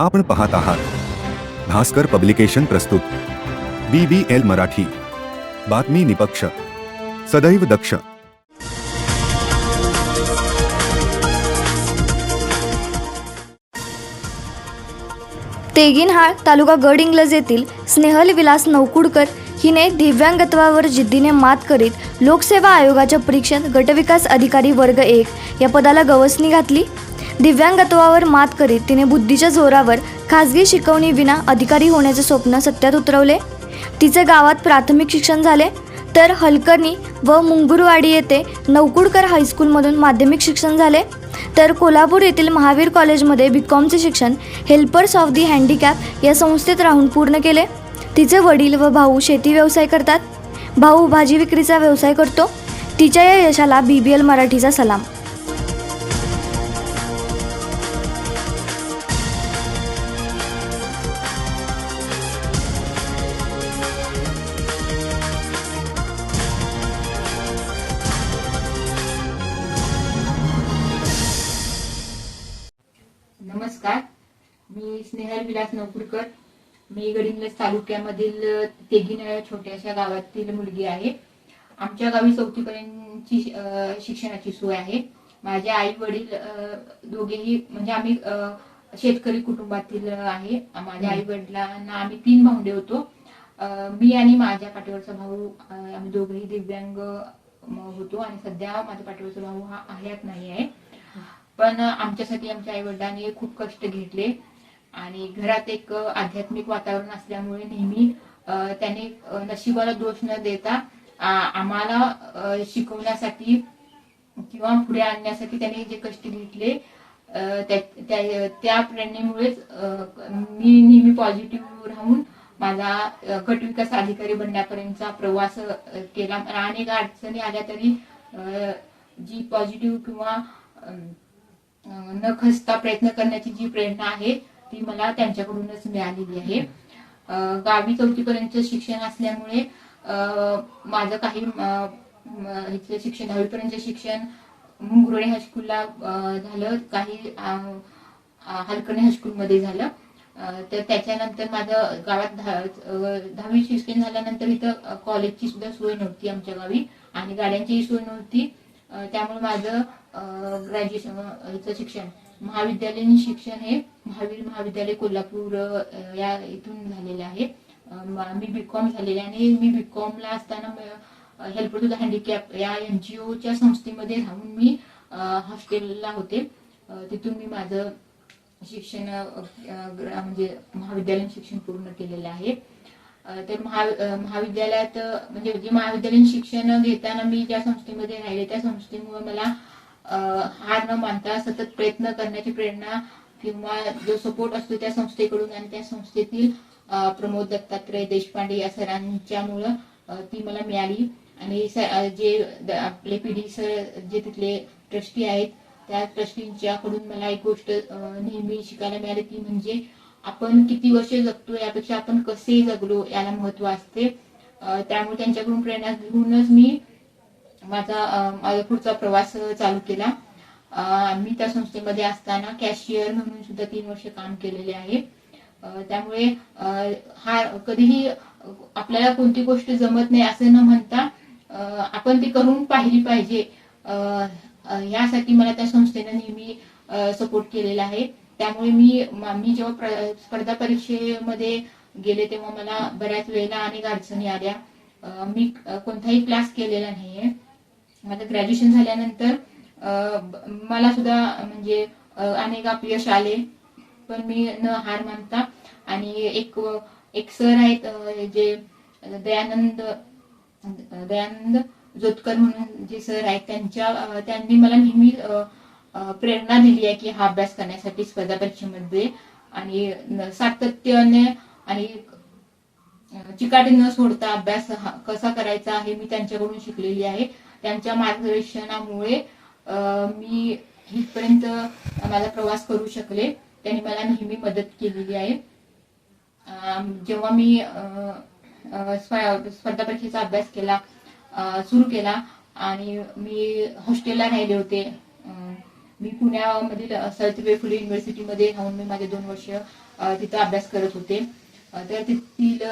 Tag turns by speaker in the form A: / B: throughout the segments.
A: आपण पाहत आहात. भास्कर पब्लिकेशन प्रस्तुत. B B L Marathi. बातमी निपक्ष. सदैव दक्ष.
B: तेगिनहाळ तालुका गड इंग्लज येथील स्नेहल विलास नौकुडकर हिने दिव्यांगत्वावर जिद्दीने मात करीत लोकसेवा आयोगाच्या परीक्षेत गटविकास अधिकारी वर्ग एक या पदाला गवसणी घातली. दिव्यांगत्वावर मात करीत तिने बुद्धीच्या जोरावर खाजगी शिकवणीविना अधिकारी होण्याचे स्वप्न सत्यात उतरवले. तिचे गावात प्राथमिक शिक्षण झाले तर हलकर्णी व मुंगुरवाडी येथे नौकुडकर हायस्कूलमधून माध्यमिक शिक्षण झाले तर कोल्हापूर येथील महावीर कॉलेजमध्ये बी कॉमचे शिक्षण हेल्पर्स ऑफ दी हँडिकॅप या संस्थेत राहून पूर्ण केले. तिचे वडील व भाऊ शेती व्यवसाय करतात. भाऊ भाजी विक्रीचा व्यवसाय करतो. तिच्या या यशाला बी बी एल मराठीचा सलाम.
C: मी स्नेहल विलास नवपूरकर मी गडिंग्लज तालुक्यामधील तेगिन छोट्याशा गावातील मुलगी आहे. आमच्या गावी चौथीपर्यंतची शिक्षणाची सोय आहे. माझे आई वडील दोघेही म्हणजे आम्ही शेतकरी कुटुंबातील आहे. माझ्या आई वडिलांना आम्ही तीन भावंडे होतो. मी आणि माझ्या पाठीवरचा भाऊ आम्ही दोघेही दिव्यांग होतो. आणि सध्या माझ्या पाठीवरचा भाऊ हा हयात नाही आहे. पण आमच्यासाठी आमच्या आई वडिलांनी खूप कष्ट घेतले. आणि घरात एक आध्यात्मिक वातावरण असल्यामुळे नेहमी त्याने नशिबाला दोष न देता आम्हाला शिकवण्यासाठी किंवा पुढे आणण्यासाठी त्याने जे कष्ट घेतले त्या- प्रेरणेमुळेच मी नेहमी पॉझिटिव्ह राहून माझा कट गट विकास अधिकारी बनण्यापर्यंतचा प्रवास केला. अनेक अडचणी आल्या तरी जी पॉझिटिव्ह किंवा अं, न खसता प्रयत्न करण्याची जी प्रेरणा आहे ती मला त्यांच्याकडूनच मिळालेली आहे. गावी चौथीपर्यंत शिक्षण असल्यामुळे अं, माझं काही इथलं शिक्षण दहावीपर्यंत शिक्षण मुंगुर्ळे हायस्कूलला झालं. काही हलकणे हायस्कूलमध्ये झालं. तर त्याच्यानंतर माझं गावात दहावी शिक्षण झाल्यानंतर इथं कॉलेजची सुद्धा सोय नव्हती आमच्या गावी आणि गाड्यांचीही सोय नव्हती. त्यामुळे माझं ग्रॅज्युएशन शिक्षण महाविद्यालयीन शिक्षण हे महावीर महाविद्यालय कोल्हापूर या इथून झालेले आहे. मी बी मी बीकॉम झालेले आणि मी बीकॉमला असताना हेल्प टू द हँडिकॅप या एनजीओच्या संस्थेमध्ये राहून मी हॉस्टेलला होते. तिथून मी माझं शिक्षण म्हणजे महाविद्यालयीन शिक्षण पूर्ण केलेलं आहे. तर महा महाविद्यालयात म्हणजे जे महाविद्यालयीन शिक्षण घेताना मी ज्या संस्थेमध्ये राहिले त्या संस्थेमुळे मला हार न मानता सतत प्रयत्न करण्याची प्रेरणा किंवा जो सपोर्ट असतो त्या संस्थेकडून आणि त्या संस्थेतील प्रमोद दत्तात्रय देशपांडे या सरांच्यामुळं ती मला मिळाली. आणि स- जे आपले पिढी सर जे तिथले ट्रस्टी आहेत त्या ट्रस्टींच्याकडून मला एक गोष्ट नेहमी शिकायला मिळाली ती म्हणजे आपण किती वर्ष जगतो यापेक्षा आपण कसे जगलो याला महत्त्व असते. त्यामुळे त्यांच्याकडून प्रेरणा घेऊनच मी माझा माझा पुढचा प्रवास चालू केला. मी त्या संस्थेमध्ये असताना कॅशियर म्हणून सुद्धा तीन वर्ष काम केलेले आहे. त्यामुळे हा कधीही आपल्याला कोणती गोष्ट जमत नाही असं न म्हणता आपण ती करून पाहिली पाहिजे. यासाठी मला त्या संस्थेनं नेहमी सपोर्ट केलेला आहे. त्यामुळे मी मी जेव्हा स्पर्धा परीक्षेमध्ये गेले तेव्हा मला बऱ्याच वेळेला अनेक अडचणी आल्या. मी कोणताही क्लास केलेला नाहीये. माझं ग्रॅज्युएशन झाल्यानंतर अं, मला सुद्धा म्हणजे अनेक अपयश आले. पण मी न हार मानता आणि एक एक सर आहेत जे दयानंद दयानंद जोतकर म्हणून जे सर आहेत त्यांच्या त्यांनी मला नेहमी प्रेरणा दिली आहे की हा अभ्यास करण्यासाठी स्पर्धा परीक्षेमध्ये आणि सातत्याने आणि चिकाटी न सोडता अभ्यास कसा करायचा हे मी त्यांच्याकडून शिकलेली आहे. त्यांच्या मार्गदर्शनामुळे मी इथपर्यंत मला प्रवास करू शकले. त्यांनी मला नेहमी मदत केलेली आहे. जेव्हा मी स्पर्धा परीक्षेचा अभ्यास केला सुरू केला आणि मी हॉस्टेलला राहिले होते मी पुण्यामधील सावित्रीबाई फुले युनिव्हर्सिटीमध्ये राहून मी माझे दोन वर्ष तिथं अभ्यास करत होते. तर तेथील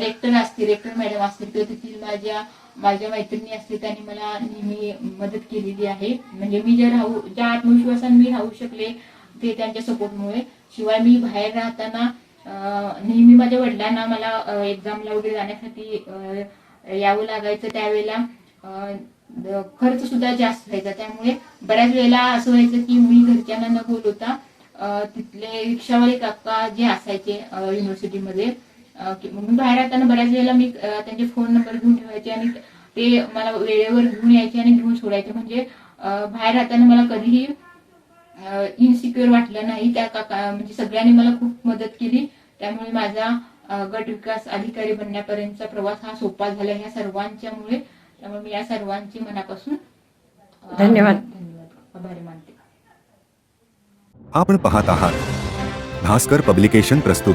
C: रेक्टर असतील रेक्टर मॅडम असतील तर तेथील माझ्या माझ्या मैत्रिणी असते त्यांनी मला नेहमी मदत केलेली आहे. म्हणजे मी जे राहू ज्या आत्मविश्वासाने मी राहू शकले ते त्यांच्या सपोर्टमुळे. शिवाय मी बाहेर राहताना नेहमी माझ्या वडिलांना मला एक्झामला वगैरे जाण्यासाठी यावं लागायचं त्यावेळेला. खर्च सुद्धा जास्त व्हायचा. त्यामुळे बऱ्याच वेळेला असं व्हायचं की मी घरच्यांना न बोलवता तिथले रिक्षावाले काका जे असायचे अं, युनिव्हर्सिटीमध्ये अं, की- मग मी बाहेर राहताना बऱ्याच वेळेला मी त्यांचे फोन नंबर घेऊन ठेवायचे आणि ते मला वेळेवर घेऊन यायचे आणि घेऊन सोडायचे. म्हणजे बाहेर राहताना मला कधीही इनसिक्युअर वाटलं नाही. त्या काका म्हणजे सगळ्यांनी मला खूप मदत केली. त्यामुळे माझा गट विकास अधिकारी बनण्यापर्यंतचा प्रवास हा सोपा झाला ह्या सर्वांच्यामुळे. त्यामुळे मी या सर्वांची मनापासून
D: धन्यवाद.
C: धन्यवाद. आभारी मानते.
A: आपण पाहत आहात. भास्कर पब्लिकेशन प्रस्तुत.